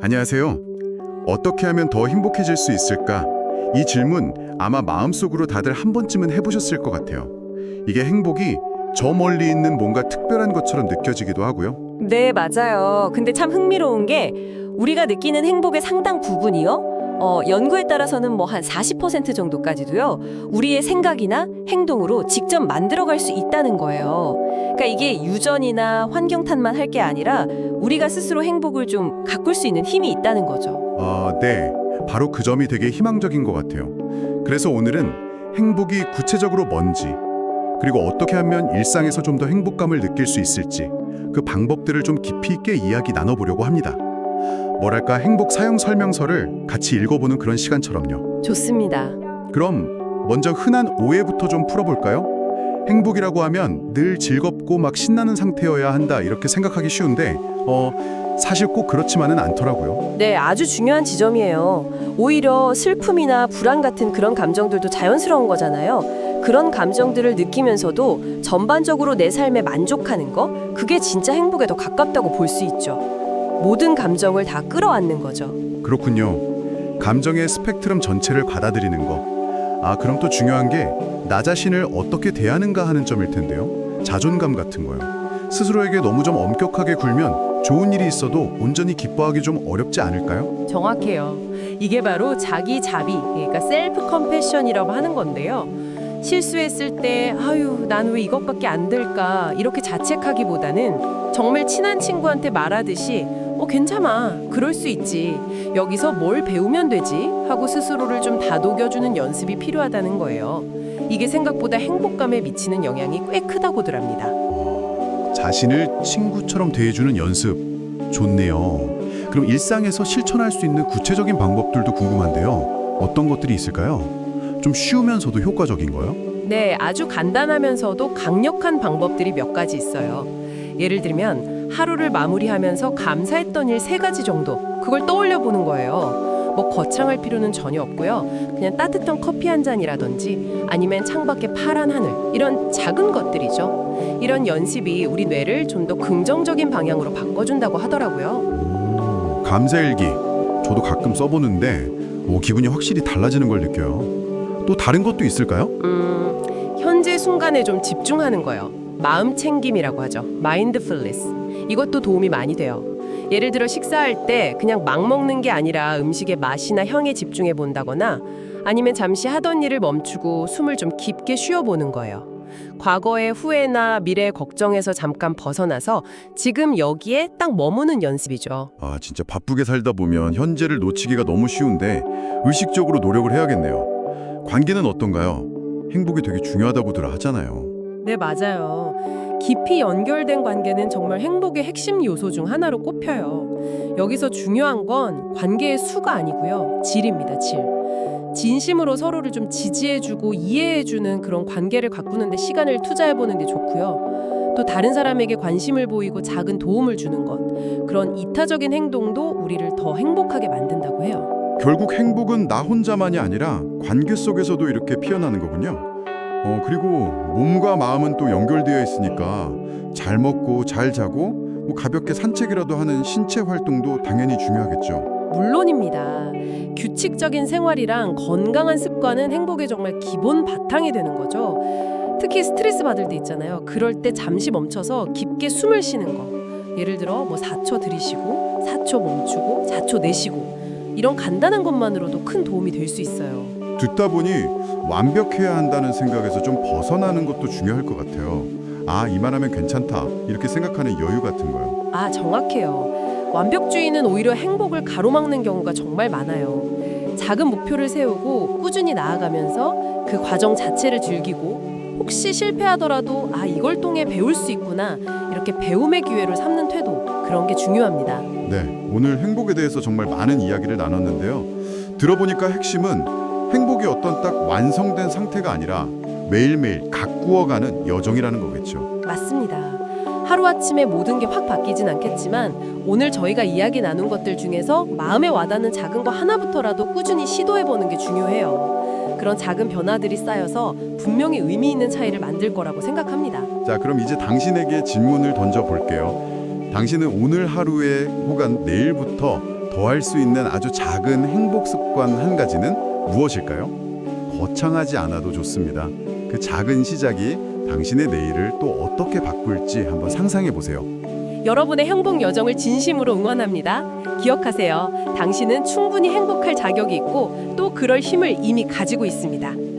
안녕하세요. 어떻게 하면 더 행복해질 수 있을까? 이 질문 아마 마음속으로 다들 한 번쯤은 해보셨을 것 같아요. 이게 행복이 저 멀리 있는 뭔가 특별한 것처럼 느껴지기도 하고요. 네, 맞아요. 근데 참 흥미로운 게 우리가 느끼는 행복의 상당 부분이요. 어, 연구에 따라서는 뭐 한 40% 정도까지도요. 우리의 생각이나 행동으로 직접 만들어 갈 수 있다는 거예요. 그러니까 이게 유전이나 환경 탓만 할 게 아니라 우리가 스스로 행복을 좀 가꿀 수 있는 힘이 있다는 거죠. 아, 네. 바로 그 점이 되게 희망적인 것 같아요. 그래서 오늘은 행복이 구체적으로 뭔지, 그리고 어떻게 하면 일상에서 좀 더 행복감을 느낄 수 있을지, 그 방법들을 좀 깊이 있게 이야기 나눠보려고 합니다. 뭐랄까 행복 사용 설명서를 같이 읽어보는 그런 시간처럼요. 좋습니다. 그럼 먼저 흔한 오해부터 좀 풀어볼까요? 행복이라고 하면 늘 즐겁고 막 신나는 상태여야 한다 이렇게 생각하기 쉬운데 어 사실 꼭 그렇지만은 않더라고요. 네, 아주 중요한 지점이에요. 오히려 슬픔이나 불안 같은 그런 감정들도 자연스러운 거잖아요. 그런 감정들을 느끼면서도 전반적으로 내 삶에 만족하는 거, 그게 진짜 행복에 더 가깝다고 볼 수 있죠. 모든 감정을 다 끌어안는 거죠. 그렇군요. 감정의 스펙트럼 전체를 받아들이는 거. 아 그럼 또 중요한 게 나 자신을 어떻게 대하는가 하는 점일 텐데요. 자존감 같은 거요. 스스로에게 너무 좀 엄격하게 굴면 좋은 일이 있어도 온전히 기뻐하기 좀 어렵지 않을까요? 정확해요. 이게 바로 자기 자비, 그러니까 셀프 컴패션이라고 하는 건데요. 실수했을 때 아유, 난 왜 이것밖에 안 될까? 이렇게 자책하기보다는 정말 친한 친구한테 말하듯이 어, 괜찮아. 그럴 수 있지. 여기서 뭘 배우면 되지? 하고 스스로를 좀 다독여주는 연습이 필요하다는 거예요. 이게 생각보다 행복감에 미치는 영향이 꽤 크다고들 합니다. 자신을 친구처럼 대해주는 연습 좋네요. 그럼 일상에서 실천할 수 있는 구체적인 방법들도 궁금한데요. 어떤 것들이 있을까요? 좀 쉬우면서도 효과적인 거요? 네, 아주 간단하면서도 강력한 방법들이 몇 가지 있어요. 예를 들면 하루를 마무리하면서 감사했던 일 세 가지 정도 그걸 떠올려 보는 거예요. 뭐 거창할 필요는 전혀 없고요. 그냥 따뜻한 커피 한 잔이라든지 아니면 창밖에 파란 하늘 이런 작은 것들이죠. 이런 연습이 우리 뇌를 좀 더 긍정적인 방향으로 바꿔준다고 하더라고요. 감사일기 저도 가끔 써보는데 오, 기분이 확실히 달라지는 걸 느껴요. 또 다른 것도 있을까요? 음, 현재 순간에 좀 집중하는 거요. 마음 챙김이라고 하죠. 마인드풀리스. 이것도 도움이 많이 돼요. 예를 들어 식사할 때 그냥 막 먹는 게 아니라 음식의 맛이나 향에 집중해 본다거나 아니면 잠시 하던 일을 멈추고 숨을 좀 깊게 쉬어 보는 거예요. 과거의 후회나 미래의 걱정에서 잠깐 벗어나서 지금 여기에 딱 머무는 연습이죠. 아 진짜 바쁘게 살다 보면 현재를 놓치기가 너무 쉬운데 의식적으로 노력을 해야겠네요. 관계는 어떤가요? 행복이 되게 중요하다고들 하잖아요. 네, 맞아요. 깊이 연결된 관계는 정말 행복의 핵심 요소 중 하나로 꼽혀요. 여기서 중요한 건 관계의 수가 아니고요. 질입니다, 질. 진심으로 서로를 좀 지지해주고 이해해주는 그런 관계를 가꾸는데 시간을 투자해보는 게 좋고요. 또 다른 사람에게 관심을 보이고 작은 도움을 주는 것. 그런 이타적인 행동도 우리를 더 행복하게 만든다고 해요. 결국 행복은 나 혼자만이 아니라 관계 속에서도 이렇게 피어나는 거군요. 어, 그리고 몸과 마음은 또 연결되어 있으니까 잘 먹고 잘 자고 뭐 가볍게 산책이라도 하는 신체 활동도 당연히 중요하겠죠. 물론입니다. 규칙적인 생활이랑 건강한 습관은 행복의 정말 기본 바탕이 되는 거죠. 특히 스트레스 받을 때 있잖아요. 그럴 때 잠시 멈춰서 깊게 숨을 쉬는 거. 예를 들어 뭐 4초 들이쉬고 4초 멈추고 4초 내쉬고 이런 간단한 것만으로도 큰 도움이 될 수 있어요. 듣다 보니 완벽해야 한다는 생각에서 좀 벗어나는 것도 중요할 것 같아요. 아, 이만하면 괜찮다. 이렇게 생각하는 여유 같은 거요. 아, 정확해요. 완벽주의는 오히려 행복을 가로막는 경우가 정말 많아요. 작은 목표를 세우고 꾸준히 나아가면서 그 과정 자체를 즐기고 혹시 실패하더라도 아, 이걸 통해 배울 수 있구나. 이렇게 배움의 기회를 삼는 태도. 그런 게 중요합니다. 네, 오늘 행복에 대해서 정말 많은 이야기를 나눴는데요. 들어보니까 핵심은 행복이 어떤 딱 완성된 상태가 아니라 매일매일 가꾸어가는 여정이라는 거겠죠. 맞습니다. 하루아침에 모든 게 확 바뀌진 않겠지만 오늘 저희가 이야기 나눈 것들 중에서 마음에 와닿는 작은 거 하나부터라도 꾸준히 시도해 보는 게 중요해요. 그런 작은 변화들이 쌓여서 분명히 의미 있는 차이를 만들 거라고 생각합니다. 자, 그럼 이제 당신에게 질문을 던져 볼게요. 당신은 오늘 하루에 혹은 내일부터 더할 수 있는 아주 작은 행복 습관 한 가지는 무엇일까요? 거창하지 않아도 좋습니다. 그 작은 시작이 당신의 내일을 또 어떻게 바꿀지 한번 상상해 보세요. 여러분의 행복 여정을 진심으로 응원합니다. 기억하세요. 당신은 충분히 행복할 자격이 있고 또 그럴 힘을 이미 가지고 있습니다.